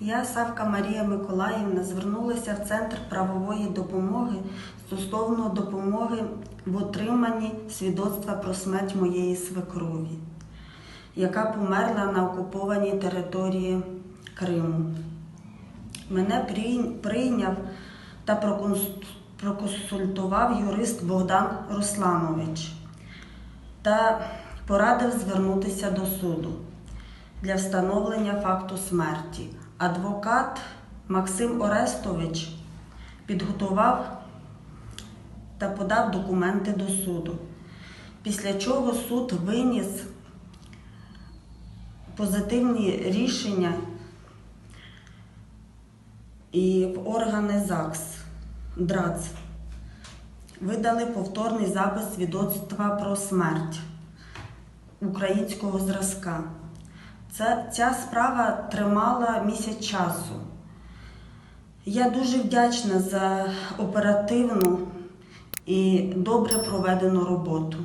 Я, Савка Марія Миколаївна, звернулася в Центр правової допомоги стосовно допомоги в отриманні свідоцтва про смерть моєї свекрові, яка померла на окупованій території Криму. Мене прийняв та проконсультував юрист Богдан Русланович та порадив звернутися до суду для встановлення факту смерті. Адвокат Максим Орестович підготував та подав документи до суду, після чого суд виніс позитивні рішення і в органи ЗАГС ДРАЦ видали повторний запис свідоцтва про смерть українського зразка. Це, ця справа тримала місяць часу. Я дуже вдячна за оперативну і добре проведену роботу.